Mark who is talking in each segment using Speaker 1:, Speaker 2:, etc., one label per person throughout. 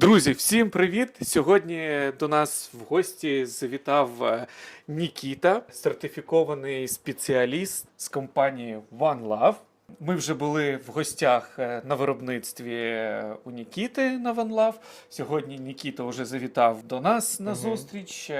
Speaker 1: Друзі, всім привіт! Сьогодні до нас в гості завітав е, Нікіта, сертифікований спеціаліст з компанії OneLove. Ми вже були в гостях е, на виробництві е, у Нікіти на OneLove. Сьогодні Нікіта вже завітав до нас на зустріч.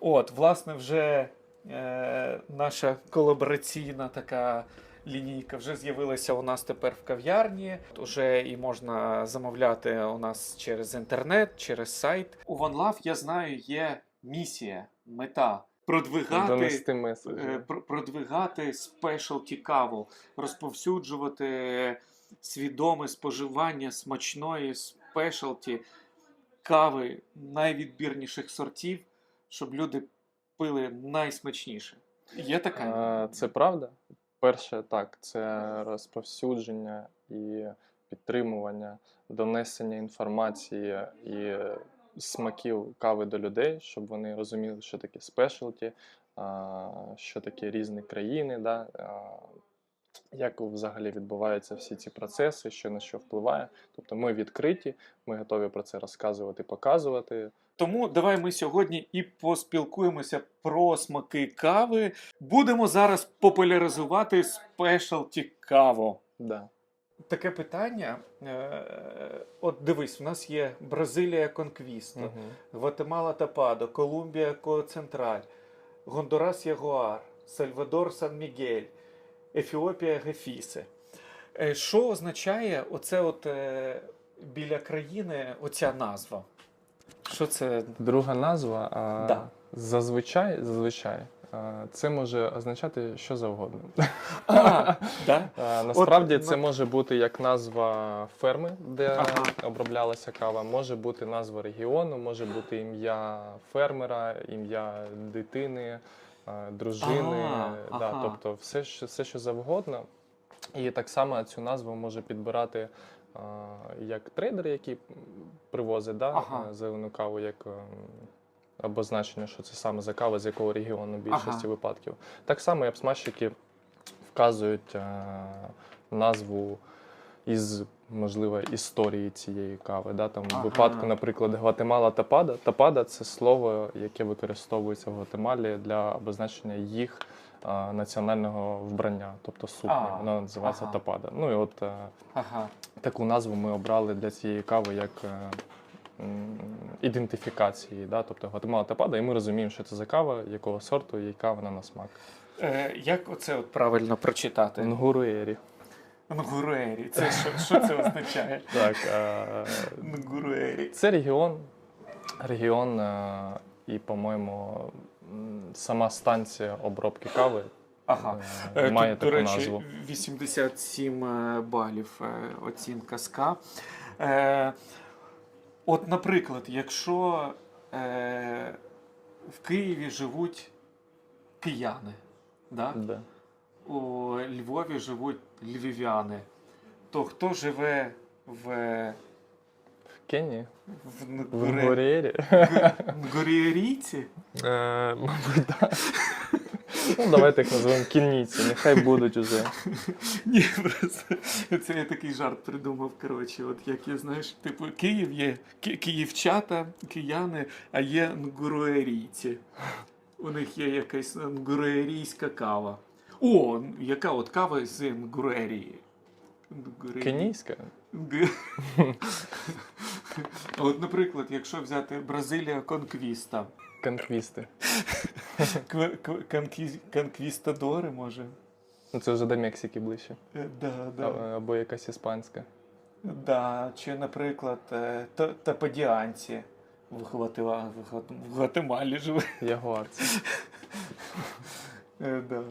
Speaker 1: От, власне, вже е, наша колабораційна така лінійка вже з'явилася у нас тепер в кав'ярні. Уже і можна замовляти у нас через інтернет, через сайт. У OneLove, я знаю, є місія, мета продвигати. Е, пр- продвигати спешалті каву, розповсюджувати свідоме споживання смачної спешалті кави найвідбірніших сортів, щоб люди пили найсмачніше. Є така?
Speaker 2: Це правда. Перше, так, це розповсюдження і підтримування, донесення інформації і смаків кави до людей, щоб вони розуміли, що таке спешалті, що таке різні країни, да, як взагалі відбуваються всі ці процеси, що на що впливає. Тобто ми відкриті, ми готові про це розказувати, показувати.
Speaker 1: Тому давай ми сьогодні і поспілкуємося про смаки кави. Будемо зараз популяризувати спешалті каву.
Speaker 2: Да.
Speaker 1: Таке питання. е, От дивись, в нас є Бразилія Конквісто,
Speaker 2: Мгм.
Speaker 1: Гватемала Тападо, Колумбія Коцентраль, Гондурас Ягуар, Сальвадор Сан Мігель, Ефіопія Гефісе. Е, Що означає оце от е, біля країни оця назва? Що це?
Speaker 2: Друга назва
Speaker 1: Да.
Speaker 2: зазвичай, зазвичай це може означати що завгодно.
Speaker 1: А, да?
Speaker 2: Насправді
Speaker 1: От,
Speaker 2: це
Speaker 1: на-
Speaker 2: може бути як назва ферми, де
Speaker 1: Ага.
Speaker 2: оброблялася кава, може бути назва регіону, може бути ім'я фермера, ім'я дитини, дружини,
Speaker 1: А,
Speaker 2: да,
Speaker 1: ага.
Speaker 2: тобто все, що, все, що завгодно. І так само цю назву може підбирати а, як трейдер, який привозить да,
Speaker 1: Ага.
Speaker 2: зелену каву, як обозначення, що це саме за кава, з якого регіону в більшості
Speaker 1: Ага.
Speaker 2: випадків. Так само і обсмажчики вказують а, назву із, можливо, історії цієї кави. Да? Там,
Speaker 1: Ага.
Speaker 2: В випадку, наприклад, Гватемала Тапада. Тапада це слово, яке використовується в Гватемалі для обозначення їх а, національного вбрання, тобто сукні.
Speaker 1: А,
Speaker 2: Вона називається
Speaker 1: ага.
Speaker 2: Тапада. Ну і от е,
Speaker 1: Ага.
Speaker 2: таку назву ми обрали для цієї кави як е, ідентифікації. Да? Тобто Гватемала Тапада, і ми розуміємо, що це за кава, якого сорту, яка вона на смак.
Speaker 1: Е, як оце от правильно прочитати?
Speaker 2: Нгуруері.
Speaker 1: Нгуруері. Це що, що це означає?
Speaker 2: Так, е,
Speaker 1: Нгуруері.
Speaker 2: це регіон. Регіон е, і, по-моєму, м, сама станція обробки кави
Speaker 1: Ага.
Speaker 2: е,
Speaker 1: Е,
Speaker 2: має
Speaker 1: Тут,
Speaker 2: таку
Speaker 1: до речі,
Speaker 2: назву.
Speaker 1: 87 е, балів е, оцінка СКА. Е, От, наприклад, якщо е, в Києві живуть кияни, да?
Speaker 2: Да.
Speaker 1: У Львові живуть львів'яни, то хто живе в,
Speaker 2: В Кенії?
Speaker 1: в,
Speaker 2: В
Speaker 1: Нгуре-
Speaker 2: Нгурєрі?
Speaker 1: Г- Нгурієрійці?
Speaker 2: Е, Мабуть, так. Ну, давайте їх називаємо кінніці, нехай будуть уже.
Speaker 1: Ні, просто це я такий жарт придумав. Коротше, от як я знаєш, типу, Київ є ки- київчата, кияни, а є нгуруерійці. У них є якась нгуруерійська кава. О, яка от кава з? Нгуруерій-
Speaker 2: Кенійська?
Speaker 1: От, наприклад, якщо взяти Бразилія Конквіста,
Speaker 2: Конквісти.
Speaker 1: Кв- кв- конквістадори, може?
Speaker 2: Ну, це вже до Мексики ближче.
Speaker 1: Е, Да, да.
Speaker 2: Або якась іспанська.
Speaker 1: Да, чи, наприклад, е, тападіанці в, Гватемалі живе.
Speaker 2: Ягуар. це.
Speaker 1: Е, Да.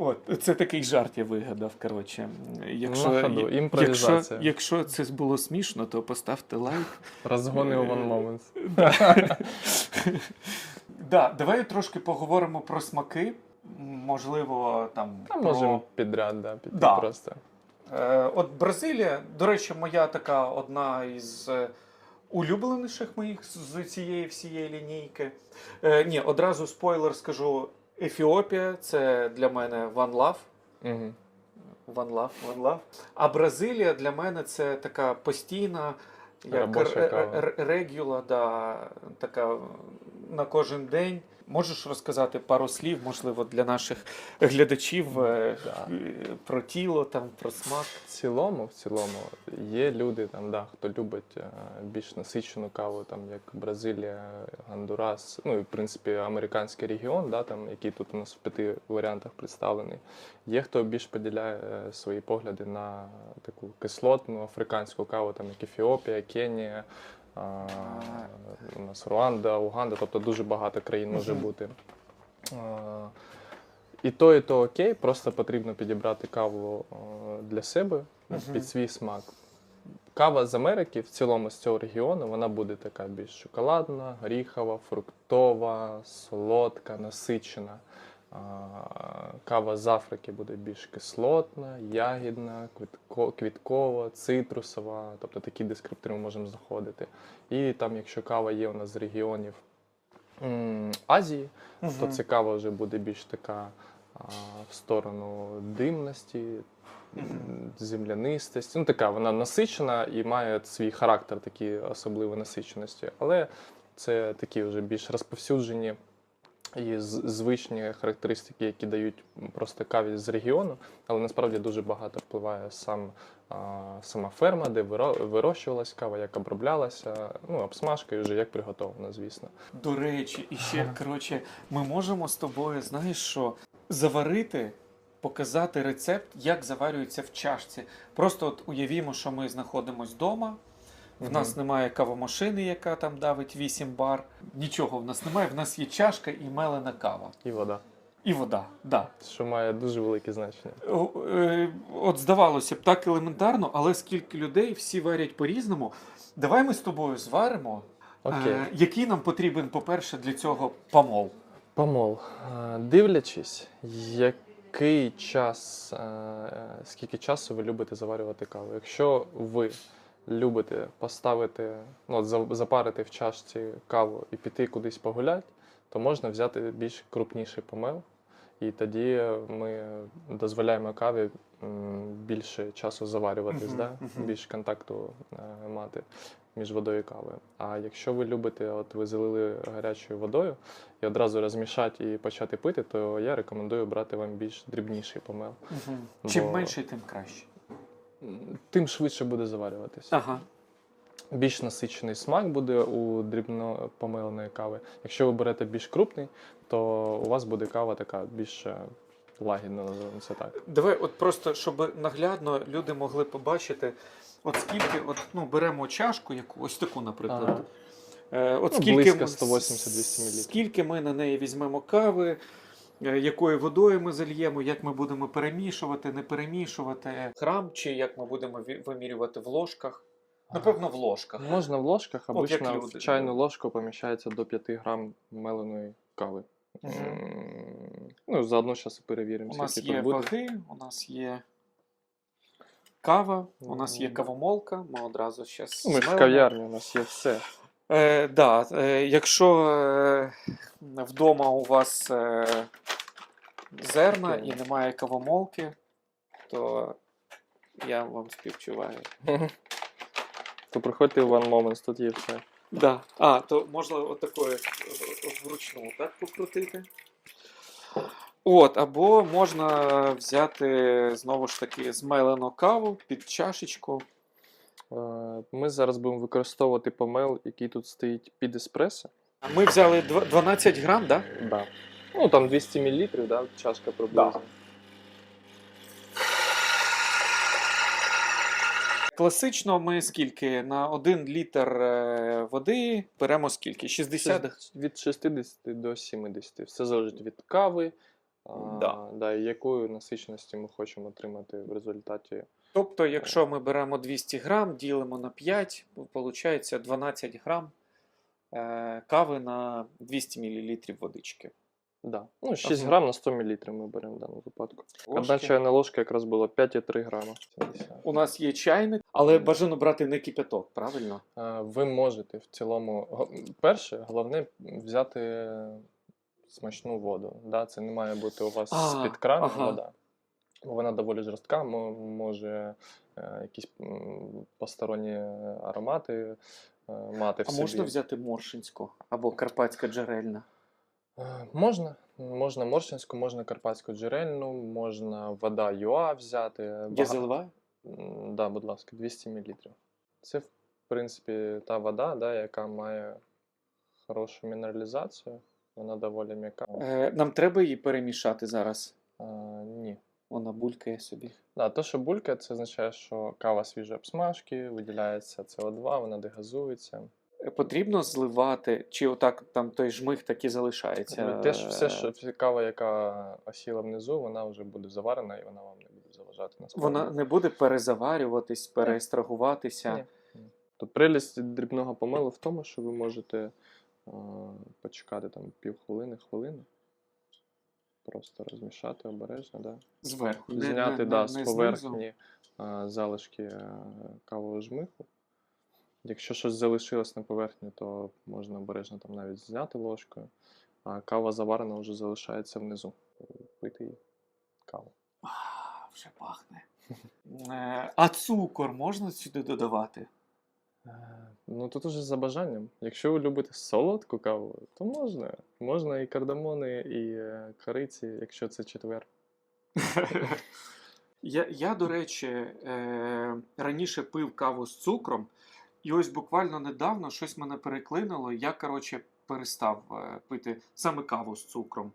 Speaker 1: От, це такий жарт я вигадав. Коротше. Якщо,
Speaker 2: На ходу,
Speaker 1: якщо, якщо це було смішно, то поставте лайк.
Speaker 2: Розгони у One Moments.
Speaker 1: Да, давай трошки поговоримо про смаки. Можливо, там.
Speaker 2: Та
Speaker 1: про-
Speaker 2: можемо підряд, да, піти
Speaker 1: Да.
Speaker 2: просто.
Speaker 1: Е, От Бразилія, до речі, моя така одна із е, улюбленіших моїх з цієї всієї лінійки. Е, ні, одразу спойлер скажу: Ефіопія це для мене One Love.
Speaker 2: Угу.
Speaker 1: One Love, One Love. А Бразилія для мене це така постійна Як
Speaker 2: р-
Speaker 1: р-
Speaker 2: р-
Speaker 1: ре- да, така на кожен день. Можеш розказати пару слів, можливо, для наших глядачів е,
Speaker 2: Да.
Speaker 1: про тіло, там, про смак.
Speaker 2: В цілому, в цілому, є люди там, да, хто любить е, більш насичену каву, там як Бразилія, Гондурас, ну і в принципі американський регіон, да, там, який тут у нас в п'яти варіантах представлений. Є хто більш поділяє е, свої погляди на таку кислотну африканську каву, там як Ефіопія, Кенія. У нас Руанда, Уганда, тобто дуже багато країн може бути. І то, і то окей, просто потрібно підібрати каву для себе під свій смак. Кава з Америки в цілому з цього регіону вона буде така більш шоколадна, горіхова, фруктова, солодка, насичена. Кава з Африки буде більш кислотна, ягідна, квіткова, цитрусова, тобто такі дескриптори ми можемо знаходити. І там, якщо кава є у нас з регіонів Азії, то
Speaker 1: Мгм.
Speaker 2: ця кава вже буде більш така а, в сторону димності, землянистості. Ну, така вона насичена і має свій характер, такі особливі насиченості. Але це такі вже більш розповсюджені і звичні характеристики, які дають просто каві з регіону, але насправді дуже багато впливає сам. а, Сама ферма, де виро- вирощувалась кава, як оброблялася, ну, обсмажка і вже як приготовлена, звісно.
Speaker 1: До речі, і ще коротше, ми можемо з тобою, знаєш що, заварити, показати рецепт, як заварюється в чашці. Просто от уявімо, що ми знаходимося вдома. В
Speaker 2: Мгм.
Speaker 1: нас немає кавомашини, яка там давить 8 бар. Нічого в нас немає. В нас є чашка і мелена кава.
Speaker 2: І вода,
Speaker 1: І вода. Да.
Speaker 2: що має дуже велике значення.
Speaker 1: Е, От здавалося б, так елементарно, але скільки людей всі варять по-різному. Давай ми з тобою зваримо.
Speaker 2: Окей.
Speaker 1: Е, який нам потрібен, по-перше, для цього помол?
Speaker 2: Помол. Е, Дивлячись, який час, скільки часу ви любите заварювати каву. Якщо ви любите поставити, ну, от запарити в чашці каву і піти кудись погуляти, то можна взяти більш крупніший помел. І тоді ми дозволяємо каві більше часу заварюватись, да? більш контакту е, мати між водою і кавою. А якщо ви любите, от ви залили гарячою водою і одразу розмішати і почати пити, то я рекомендую брати вам більш дрібніший помел.
Speaker 1: Чим
Speaker 2: Бо-
Speaker 1: менший, тим краще.
Speaker 2: Тим швидше буде заварюватись.
Speaker 1: Ага.
Speaker 2: Більш насичений смак буде у дрібно помеленої кави. Якщо ви берете більш крупний, то у вас буде кава така більш е, лагідна, називаємо це так.
Speaker 1: Давай, от просто, щоб наглядно люди могли побачити, от скільки, от, ну, беремо чашку, яку, ось таку, наприклад.
Speaker 2: Ага.
Speaker 1: Е, от
Speaker 2: Ну,
Speaker 1: скільки
Speaker 2: близько
Speaker 1: ми-
Speaker 2: 180-200 мл.
Speaker 1: Скільки ми на неї візьмемо кави, якою водою ми зальємо, як ми будемо перемішувати, не перемішувати. Грам чи як ми будемо вимірювати в ложках? Напевно, в ложках.
Speaker 2: Можна в ложках,
Speaker 1: От як
Speaker 2: обично в чайну ложку поміщається до 5 грам меленої кави. М, Ну, заодно зараз перевіримо,
Speaker 1: У нас є
Speaker 2: буде.
Speaker 1: ваги, у нас є кава, у нас є кавомолка. Ми одразу зараз.
Speaker 2: Ну, Ми ж в кав'ярні, у нас є все.
Speaker 1: Е, да, е, якщо е, вдома у вас е, зерна і немає кавомолки, то я вам співчуваю.
Speaker 2: То приходьте в One Moments, тут є все.
Speaker 1: Да. А, то можна отакою е, вручну так покрутити. От, або можна взяти знову ж таки змелену каву під чашечку.
Speaker 2: Ми зараз будемо використовувати помел, який тут стоїть під еспресо.
Speaker 1: Ми взяли 12 грам, да?
Speaker 2: Да. Ну, там 200 мл, да, чашка приблизно.
Speaker 1: Класично ми скільки? На 1 літр е, води беремо скільки? 60?
Speaker 2: Від 60 до 70. Все залежить від кави, а,
Speaker 1: Да.
Speaker 2: да, і якої насиченості ми хочемо отримати в результаті.
Speaker 1: Тобто, якщо ми беремо 200 грам, ділимо на 5, виходить 12 грам е, кави на 200 мл водички.
Speaker 2: Да. Ну, 6 грам на 100 мл ми беремо в даному випадку. Одна
Speaker 1: Ложки.
Speaker 2: чайна ложка якраз була 5,3 грама.
Speaker 1: У нас є чайник, але бажано брати не кипяток, правильно?
Speaker 2: Е, Ви можете в цілому. Перше, головне взяти смачну воду. Да? Це не має бути у вас з-під крану
Speaker 1: ага.
Speaker 2: вода. Вона доволі жорстка, може е, якісь посторонні аромати е, мати в
Speaker 1: А
Speaker 2: собі.
Speaker 1: можна взяти моршинську або карпатська джерельна?
Speaker 2: Е, Можна. Можна моршинську, можна карпатську джерельну, можна вода ЮА взяти.
Speaker 1: Заливаю?
Speaker 2: М, Да, будь ласка, 200 мл. Це, в принципі, та вода, да, яка має хорошу мінералізацію. Вона доволі м'яка.
Speaker 1: Нам треба її перемішати зараз.
Speaker 2: Ні.
Speaker 1: Вона булькає собі.
Speaker 2: Да, то, що булька, це означає, що кава свіжої обсмажки, виділяється СО2, вона дегазується.
Speaker 1: Е, Потрібно зливати, чи отак там той жмих так і залишається?
Speaker 2: Теж все, що кава, яка осіла внизу, вона вже буде заварена і вона вам не буде заважати насправді.
Speaker 1: Вона не буде перезаварюватись, переестрагуватися.
Speaker 2: Ні. Тут прелість дрібного помилу в тому, що ви можете а, почекати там півхвилини, хвилину. Просто розмішати обережно, да.
Speaker 1: Зверху.
Speaker 2: Зняти
Speaker 1: не-
Speaker 2: да,
Speaker 1: не
Speaker 2: з
Speaker 1: знизу.
Speaker 2: поверхні а, залишки е, кавового жмиху. Якщо щось залишилось на поверхні, то можна обережно там навіть зняти ложкою, а кава заварена вже залишається внизу. Пити її каву.
Speaker 1: А, вже пахне. Е, А цукор можна сюди додавати?
Speaker 2: Ну тут уже за бажанням. Якщо ви любите солодку каву, то можна. Можна і кардамони, і е, кориці, якщо це четвер.
Speaker 1: Я, я, до речі, е, раніше пив каву з цукром, і ось буквально недавно щось мене переклинило. Я, коротше, перестав е, пити саме каву з цукром.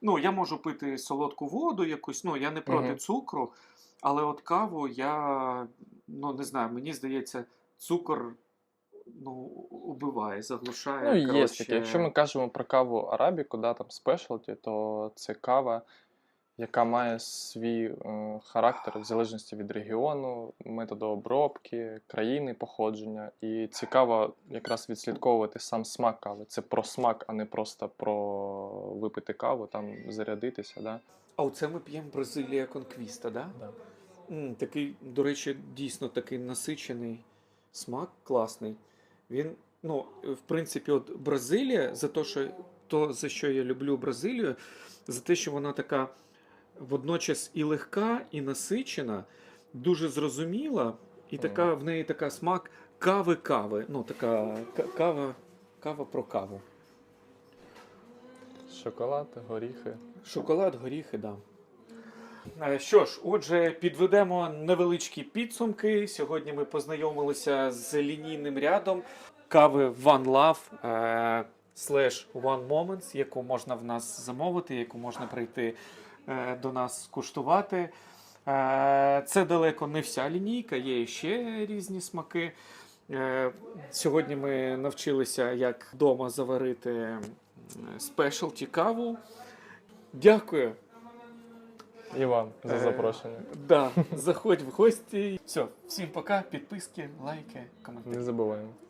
Speaker 1: Ну, я можу пити солодку воду якусь, ну, я не проти
Speaker 2: Мгм.
Speaker 1: цукру, але от каву я ну, не знаю, мені здається, цукор ну, убиває, заглушає.
Speaker 2: Ну, є
Speaker 1: коротше.
Speaker 2: таке. Якщо ми кажемо про каву арабіку, да, там спешалті, то це кава, яка має свій е, характер в залежності від регіону, методу обробки, країни походження. І цікаво якраз відслідковувати сам смак кави. Це про смак, а не просто про випити каву, там зарядитися. Да?
Speaker 1: А оце ми п'ємо Бразилія Конквіста, да?
Speaker 2: Да.
Speaker 1: М, такий, до речі, дійсно такий насичений смак, класний. Він, ну, в принципі, от Бразилія, за те, що то, за що я люблю Бразилію, за те, що вона така водночас і легка, і насичена, дуже зрозуміла, і така в неї така смак кави-кави. Ну, така кава, кава про каву.
Speaker 2: Шоколад, горіхи.
Speaker 1: Шоколад, горіхи, да. Е, Що ж, отже, підведемо невеличкі підсумки. Сьогодні ми познайомилися з лінійним рядом кави One Love е, slash One Moments, яку можна в нас замовити, яку можна прийти е, до нас скуштувати. Це далеко не вся лінійка, є ще різні смаки. Сьогодні ми навчилися, як вдома заварити спешалті каву. Дякую.
Speaker 2: І вам за
Speaker 1: Е,
Speaker 2: запрошення.
Speaker 1: Да, заходь в гості. Все, всім пока, підписки, лайки, коментарі.
Speaker 2: Не забуваємо.